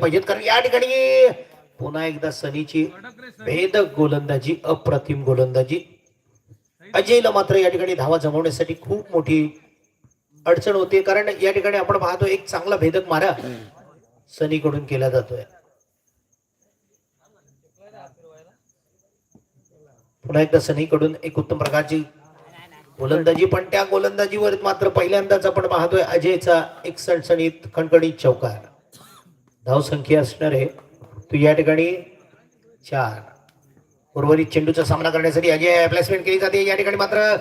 पाहिजेत कारण या ठिकाणी पुन्हा एकदा सनीची भेदक गोलंदाजी अप्रतिम गोलंदाजी. अजयला मात्र या ठिकाणी धावा जमवण्यासाठी खूप मोठी अडचण होते कारण या ठिकाणी आपण पाहतो एक चांगला भेदक मारा सनीकडून केला जातोय. पुन्हा एकदा सनीकडून एक उत्तम प्रकारची गोलंदाजी पण त्या गोलंदाजीवर मात्र पहिल्यांदाच आपण पाहतोय अजयचा एक सणसणीत खणखणीत चौकार. धावसंख्या असणार आहे. तू या ठिकाणी चार. उर्वरित चेंडूचा सामना करण्यासाठी अजय प्लेसमेंट केली जाते. या ठिकाणी मात्र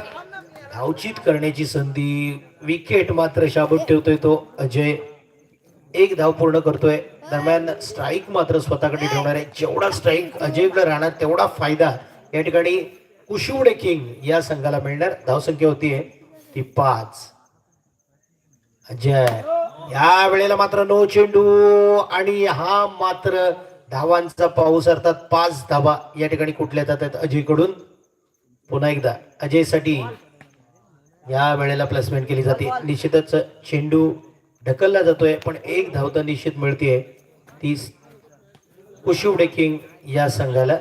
धावचित करण्याची संधी विकेट मात्र शाबूत ठेवतोय तो अजय. एक धाव पूर्ण करतोय. दरम्यान स्ट्राईक मात्र स्वतःकडे ठेवणार आहे. जेवढा स्ट्राईक अजयकडे राहणार तेवढा फायदा या ठिकाणी कुशिवडे किंग या संघाला मिळणार. धावसंख्या होती ती पाच. अजय. या वेळेला मात्र नो चेंडू आणि हा मात्र धावांचा पाऊस अर्थात पाच धावा या ठिकाणी कुठल्या जातात अजयकडून? पुन्हा एकदा अजयसाठी या वेळेला प्लेसमेंट केली जाते. निश्चितच चेंडू ढकलला जातोय पण एक धावता निश्चित मिळतीये. ती कुशिवडे किंग या संघाला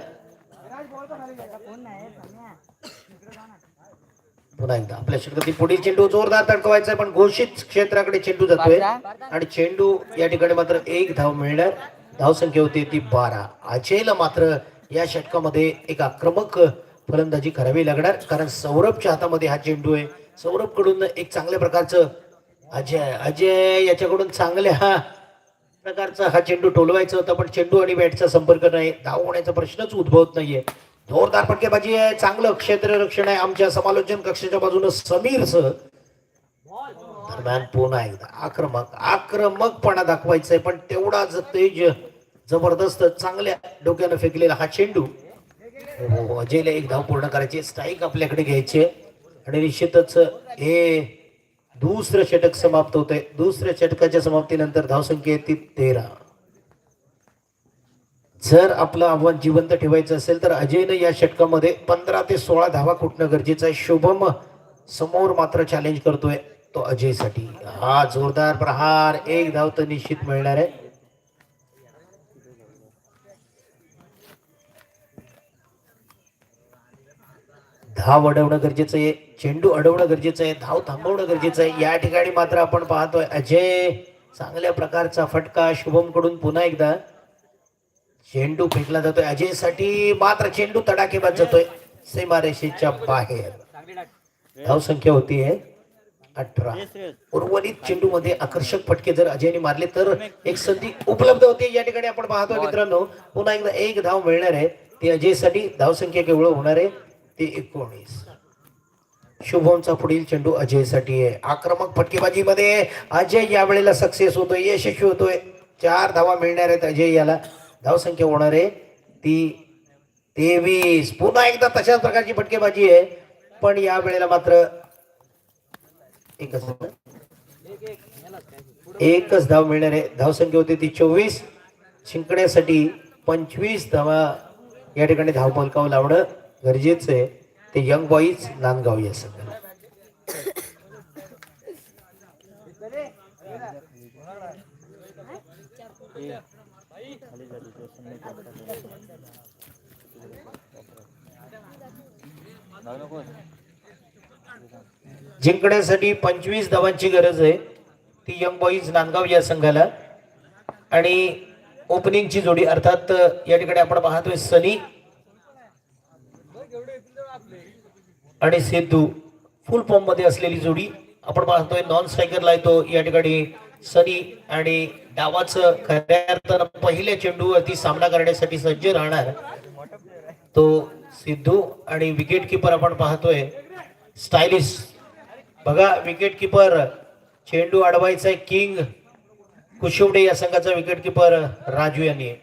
पुन्हा एकदा. आपल्या षटकातील पुढील चेंडू जोरदार तडकवायचा पण घोषित क्षेत्राकडे चेंडू जातोय. आणि चेंडू या ठिकाणी मात्र एक धाव मिळणार. धाव संख्या होती ती बारा. अजयला मात्र या षटकामध्ये एक आक्रमक फलंदाजी करावी लागणार कारण सौरभच्या हातामध्ये हा चेंडू आहे. सौरभकडून एक चांगल्या प्रकारचं अजय अजय याच्याकडून चांगल्या प्रकारचा हा चेंडू टोलवायचा होता पण चेंडू आणि बॅटचा संपर्क नाही. धाव होण्याचा प्रश्नच उद्भवत नाहीये. जोरदार फटकेबाजी आहे. चांगलं क्षेत्ररक्षण आहे. आमच्या समालोचन कक्षाच्या बाजूनं समीरचं दरम्यान पुन्हा एकदा आक्रमक आक्रमकपणा दाखवायचंय पण तेवढाच तेज जबरदस्त चांगल्या डोक्यानं फेकलेला हा चेंडू. हो, हो, अजयला एक धाव पूर्ण करायची स्ट्राईक आपल्याकडे घ्यायचे आणि निश्चितच हे दुसरं षटक समाप्त होतंय. दुसऱ्या षटकाच्या समाप्तीनंतर धावसंख्या येते तेरा. जर आपलं आव्हान जिवंत ठेवायचं असेल तर अजयनं या षटकामध्ये पंधरा ते सोळा धावा खुटणं गरजेचं आहे? शुभम समोर मात्र चॅलेंज करतोय तो अजयसाठी. हा जोरदार प्रहार एक धाव तर निश्चित मिळणार आहे. धाव अडवणं गरजेचं आहे चेंडू अडवणं गरजेचं आहे धाव थांबवणं गरजेचं आहे. या ठिकाणी मात्र आपण पाहतोय अजय चांगल्या प्रकारचा फटका शुभमकडून पुन्हा एकदा. चेंडू फेकला जातोय. अजयसाठी मात्र चेंडू तडाखेबाज जातोय. सीमारेषेच्या बाहेर. धाव संख्या होती आहे. अठरा. उर्वरित चेंडू मध्ये आकर्षक फटके जर अजयने मारले तर एक संधी उपलब्ध होते. या ठिकाणी आपण पाहतोय मित्रांनो पुन्हा एकदा एक धाव मिळणार आहे. ती अजयसाठी धाव संख्या केवळ होणार आहे. ती एकोणीस. शुभमचा पुढील चेंडू अजयसाठी आहे. आक्रमक फटकेबाजीमध्ये अजय या वेळेला सक्सेस होतोय यशस्वी होतोय. चार धावा मिळणार आहेत अजय याला. धावसंख्या होणार आहे ती तेवीस पुन्हा एकदा तशाच प्रकारची फटकेबाजी आहे. पण या वेळेला मात्र एकच एकच धाव मिळणार. आहे धावसंख्या होती ती चोवीस. जिंकण्यासाठी पंचवीस धावा या ठिकाणी धाव पलकावं लावणं गरजेचं आहे. ते यंग बॉईज नांदगाव या संघाला जिंकण्यासाठी पंचवीस धावांची गरज आहे. ती यंग बॉईज नांदगाव या संघाला. आणि ओपनिंगची जोडी अर्थात या ठिकाणी आपण पाहतोय सनी आणि सेतू फुल फॉर्ममध्ये असलेली जोडी. आपण पाहतोय नॉन स्ट्रायकरला येतो. या ठिकाणी सनी आणि डावाचं खऱ्या अर्थानं पहिल्या चेंडूवरती सामना करण्यासाठी सज्ज राहणार तो सिद्धू आणि विकेट किपर आपण पाहतोय. स्टायलिश बघा विकेट किपर चेंडू अडवायचा आहे किंग कुशिवडे या संघाचा विकेट किपर राजू यांनी.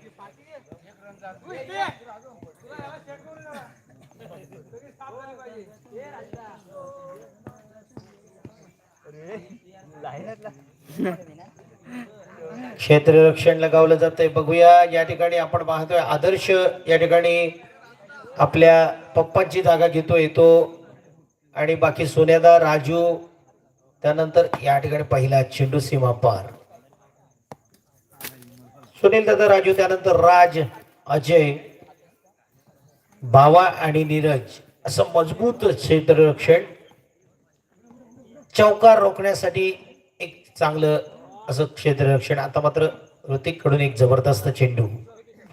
क्षेत्ररक्षण लगावलं जातंय. बघूया या ठिकाणी आपण पाहतोय आदर्श या ठिकाणी आपल्या पप्पांची जागा घेतोय तो. आणि बाकी सोन्यादा राजू त्यानंतर या ठिकाणी पहिला चेंडू सीमा पार. सुनील दादा राजू त्यानंतर राज अजय बावा आणि नीरज. असं मजबूत क्षेत्ररक्षण चौकार रोखण्यासाठी चांगलं असं क्षेत्ररक्षण आता मात्र ऋतिककडून एक जबरदस्त चेंडू.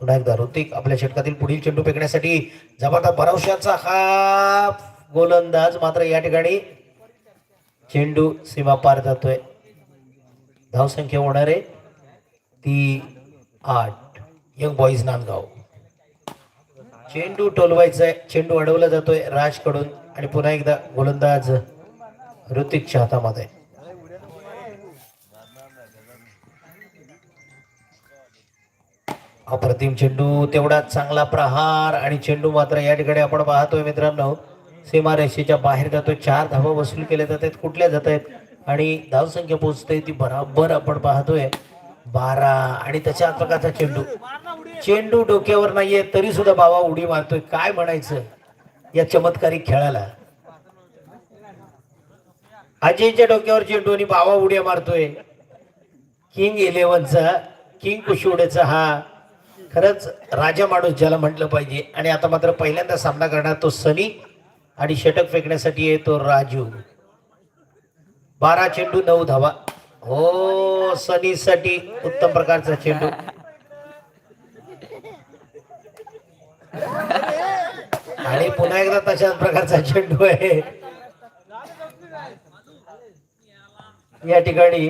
पुन्हा एकदा ऋतिक आपल्या षटकातील पुढील चेंडू फेकण्यासाठी जबरदस्त भरवशाचा हा गोलंदाज मात्र या ठिकाणी चेंडू सीमा पार जातोय. धावसंख्या होणार आहे ती आठ. Young boys Nandgaon. चेंडू टोलवायचा आहे चेंडू अडवला जातोय राजकडून आणि पुन्हा एकदा गोलंदाज ऋतिकच्या हातामध्ये. अप्रतिम चेंडू तेवढाच चांगला प्रहार आणि चेंडू मात्र या ठिकाणी आपण पाहतोय मित्रांनो. सीमारेषेच्या बाहेर जातोय चार धावा वसूल केल्या जात आहेत कुठल्या जात आहेत आणि धावसंख्या पोहोचते ती बराबर आपण पाहतोय. बारा आणि तशा प्रकारचा चेंडू. चेंडू डोक्यावर नाहीये तरी सुद्धा बाबा उडी मारतोय. काय म्हणायचं या चमत्कारिक खेळाला? अजयच्या डोक्यावर चेंडू आणि बाबा उड्या मारतोय. किंग इलेव्हनचा किंग कुशिवडेचा हा खरंच राजा माणूस ज्याला म्हटलं पाहिजे आणि आता मात्र पहिल्यांदा सामना करणार तो सनी आणि षटक फेकण्यासाठी येतो राजू. बारा चेंडू नऊ धावा. हो सनी साठी उत्तम प्रकारचा चेंडू. आणि पुन्हा एकदा तशाच प्रकारचा चेंडू आहे. या ठिकाणी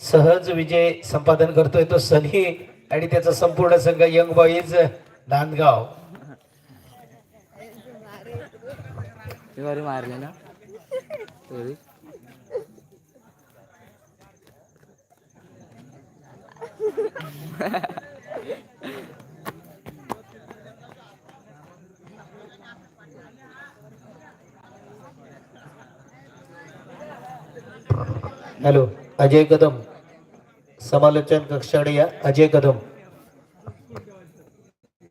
सहज विजय संपादन करतोय तो सनी आणि त्याचा संपूर्ण संघ यंग बॉईज नांदगाव. मारले ना? हॅलो अजय कदम. समालोचन कक्षाकडे या अजय कदम.